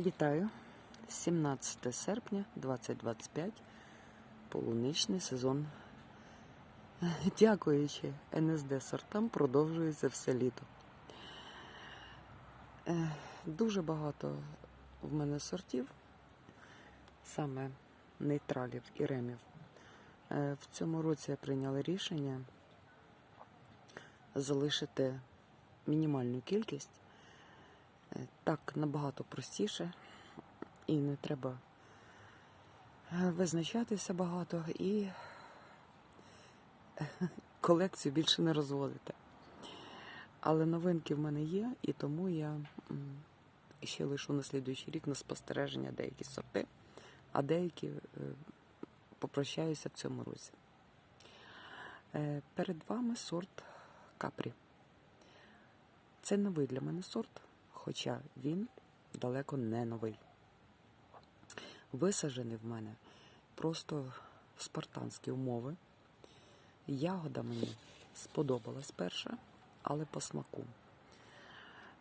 Вітаю! 17 серпня 2025, полуничний сезон. Дякуючи НСД сортам, продовжується все літо. Е, Дуже багато в мене сортів, саме нейтралів і ремів. Е, В цьому році я прийняла рішення залишити мінімальну кількість. Так набагато простіше, і не треба е, визначатися багато і колекцію більше не розводити. Але новинки в мене є, і тому я ще лишу на слідуючий рік на спостереження деякі сорти, а деякі е, попрощаюся в цьому році. Е, Перед вами сорт капрі. Це новий для мене сорт, хоча він далеко не новий. Висаджений в мене просто спартанські умови. Ягода мені сподобалась перша, але по смаку.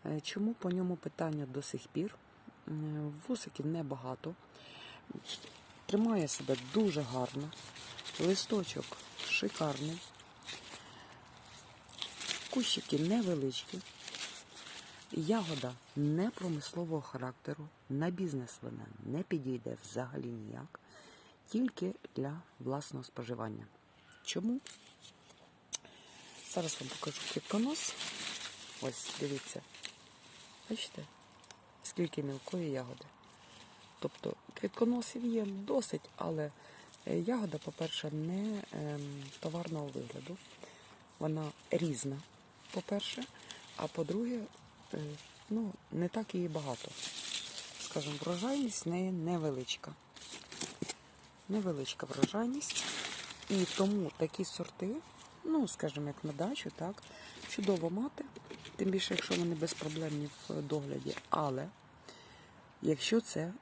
Е, Чому по ньому питання до сих пір? Вусиків небагато. Тримає себе дуже гарно. Листочок шикарний. Кущики невеличкі. Ягода не промислового характеру, на бізнес вона не підійде взагалі ніяк, тільки для власного споживання. Чому? Зараз вам покажу квітконос. Ось, дивіться. Бачите, скільки мілкої ягоди. Тобто квітконосів є досить, але е, ягода, по-перше, не ем, товарного вигляду. Вона різна, по-перше, а по-друге, ну, не так її багато. Скажімо, врожайність неї невеличка. Невеличка врожайність. І тому такі сорти, ну, скажімо, як на дачу, так, чудово мати, тим більше, якщо вони безпроблемні в догляді. Але якщо це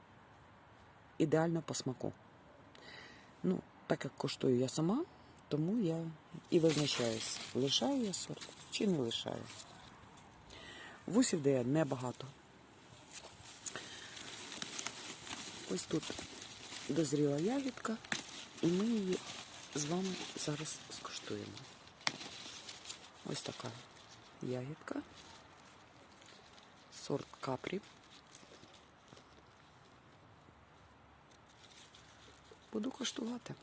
ідеально по смаку. Ну, так як коштую я сама, тому я і визначаюсь, лишаю я сорт чи не лишаю. Вусів дає небагато. Ось тут дозріла ягідка, і ми її з вами зараз скуштуємо. Ось така ягідка. Сорт капрі. Буду коштувати.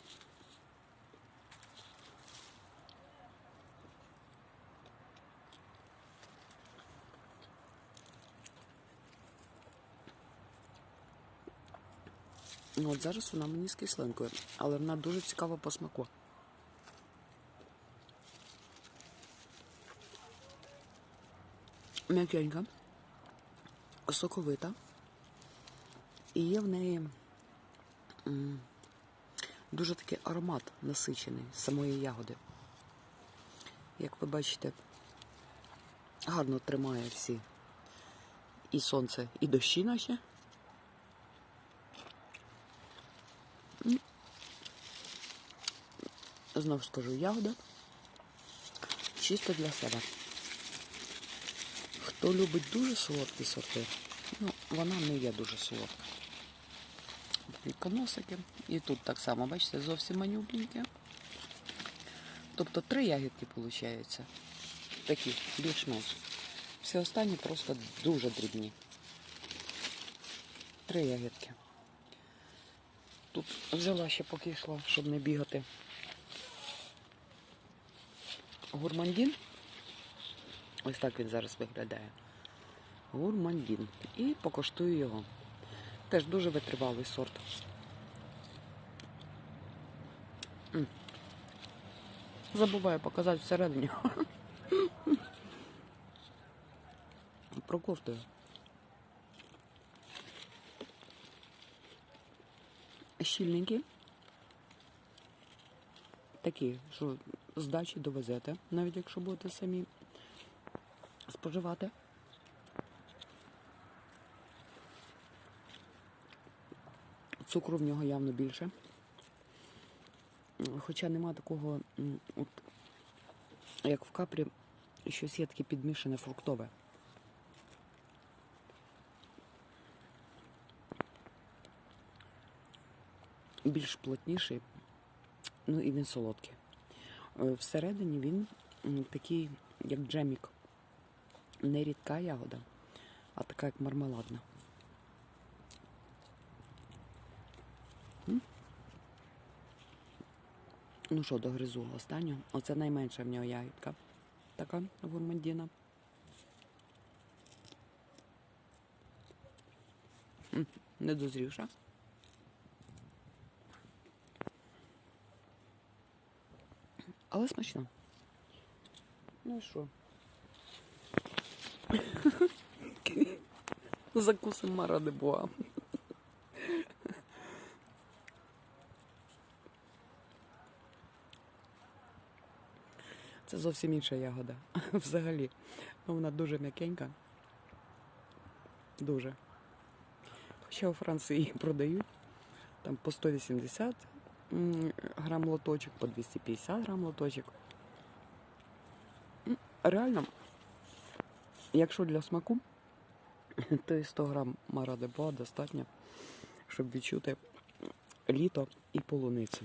От зараз вона мені з кислинкою, але вона дуже цікава по смаку. М'якенька, соковита. І є в неї дуже такий аромат насичений самої ягоди. Як ви бачите, гарно тримає всі і сонце, і дощі наші. Знов скажу, ягода чисто для себе. Хто любить дуже солодкі сорти, ну, вона не є дуже солодка. Коносики. І тут так само, бачите, зовсім манюпленькі. Тобто три ягідки виходить. Такі, більш-менш. Всі останні просто дуже дрібні. Три ягідки. Тут взяла ще поки йшла, щоб не бігати. Гурмандін. Ось так він зараз виглядає. Гурмандін. І покоштую його. Теж дуже витривалий сорт. Забуваю показати всередині. Проковтую. Щільненькі. Такі, що з дачі довезете, навіть якщо будете самі споживати. Цукру в нього явно більше. Хоча нема такого, от, як в капрі, щось є таке підмішане фруктове. більш плотніший, ну і він солодкий. Е, Всередині він такий, як джемік. Не рідка ягода, а така, як мармеладна. Ну що, догризу останню. Оце найменша в нього ягідка. Така гурмандіна. Недозрівша. Але смачно. Ну і що? Закусим мара де буа. Це зовсім інша ягода. Взагалі. Ну, вона дуже м'якенька. Дуже. Хоча у Франції її продають. Там по 180 м, грам лоточок, по 250 грам лоточок. Реально, якщо для смаку, то і 100 грам Мара де достатньо, щоб відчути літо і полуницю.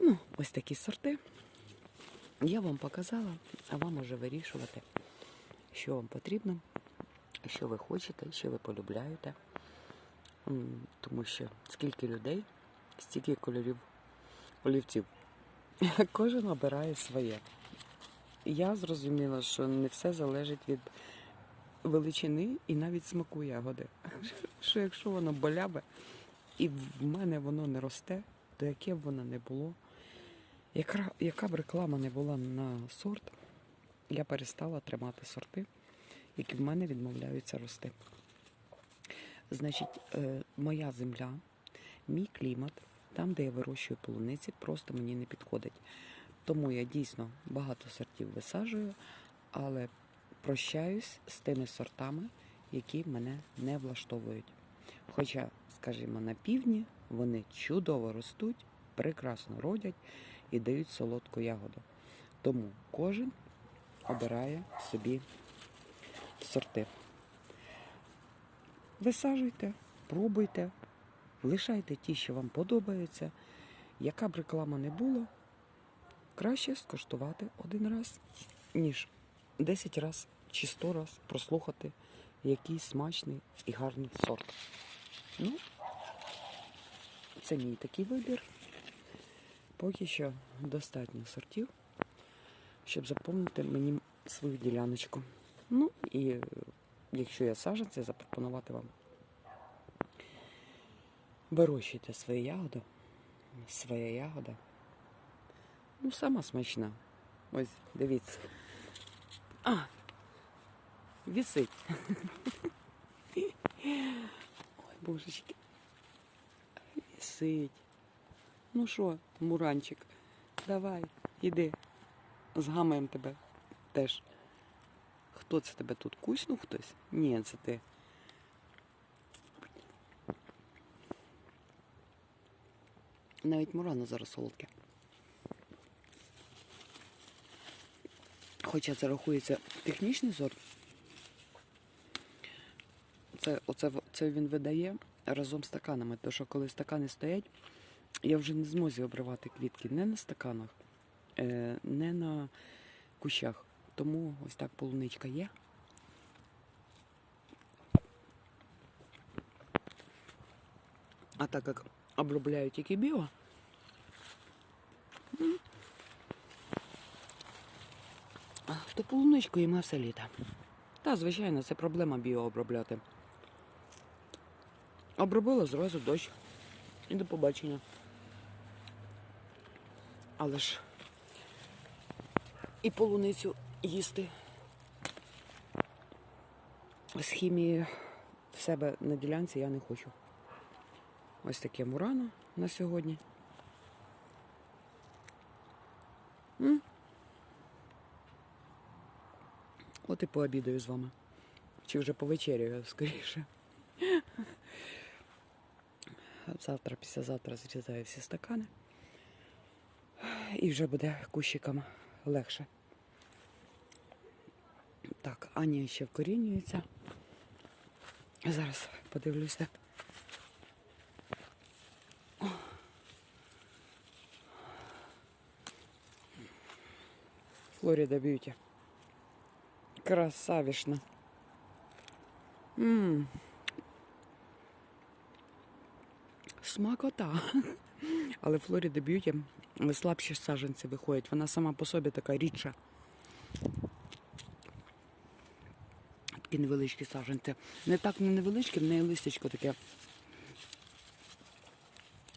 Ну, ось такі сорти. Я вам показала, а вам уже вирішувати, що вам потрібно, що ви хочете, що ви полюбляєте. Тому що скільки людей, стільки кольорів олівців. Кожен обирає своє. Я зрозуміла, що не все залежить від величини і навіть смаку ягоди. Що якщо воно болябе і в мене воно не росте, то яке б воно не було, яка, яка б реклама не була на сорт, я перестала тримати сорти, які в мене відмовляються рости. Значить, е, моя земля, мій клімат, там, де я вирощую полуниці, просто мені не підходить. Тому я дійсно багато сортів висаджую, але прощаюсь з тими сортами, які мене не влаштовують. Хоча, скажімо, на півдні вони чудово ростуть, прекрасно родять і дають солодку ягоду. Тому кожен обирає собі сорти. Висаджуйте, пробуйте, лишайте ті, що вам подобаються. Яка б реклама не була, краще скуштувати один раз, ніж 10 раз чи 100 раз прослухати який смачний і гарний сорт. Ну, це мій такий вибір. Поки що достатньо сортів, щоб заповнити мені свою діляночку. Ну і якщо я саджанця, запропонувати вам. Вирощуйте свою ягоду. Своя ягода. Ну, сама смачна. Ось, дивіться. А, вісить. Ой, божечки. Вісить. Ну що, муранчик, давай, іди. Згамаємо тебе теж. Хто це тебе тут? Куснув хтось? Ні, це ти. Навіть мурано зараз солодке. Хоча це рахується технічний сорт. Це, оце, це він видає разом з стаканами. Тому що коли стакани стоять, я вже не зможу обривати квітки не на стаканах, е, не на кущах. Тому ось так полуничка є. А так як обробляють тільки біо, то полуничку їмо все літо. Та, звичайно, це проблема біо обробляти. Обробила зразу дощ. І до побачення. Але ж і полуницю їсти з хімією в себе на ділянці я не хочу. Ось таке мурано на сьогодні. От і пообідаю з вами. Чи вже повечеряю, скоріше. Завтра, післязавтра зрізаю всі стакани. І вже буде кущикам легше. Так, Аня ще вкорінюється. Зараз подивлюся. Флорида Бьюти. Красавішна. Ммм. Смакота. Але Флорида Б'юті слабші саженці виходять. Вона сама по собі така рідша. Такі невеличкі саженці. Не так не невеличкі, в неї листячко таке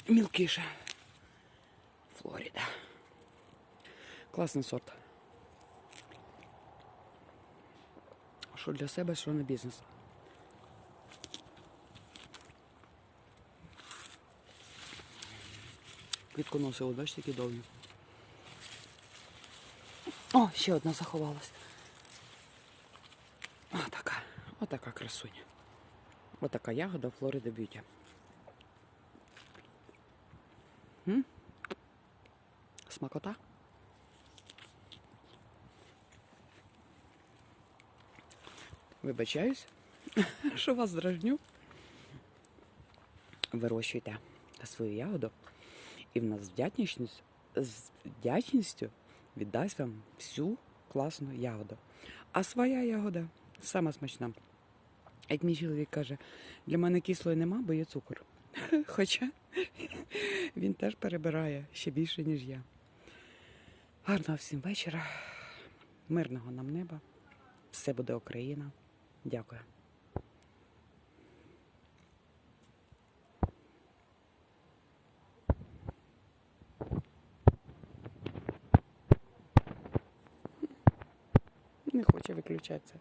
мілкіше. Флорида. Класний сорт. Що для себе, що на бізнес. Квітконосили, бачите, які довгі. О, ще одна заховалась. Отака, отака красуня. Отака ягода Флорида Б'юті. Смакота? Вибачаюсь, що вас дражню. Вирощуйте свою ягоду, і в нас з вдячністю, з вдячністю віддасть вам всю класну ягоду. А своя ягода сама смачна. Як мій чоловік каже, для мене кислої нема, бо є цукор. Хоча він теж перебирає ще більше, ніж я. Гарного всім вечора, мирного нам неба. Все буде Україна. Дякую. Не хоче виключатися.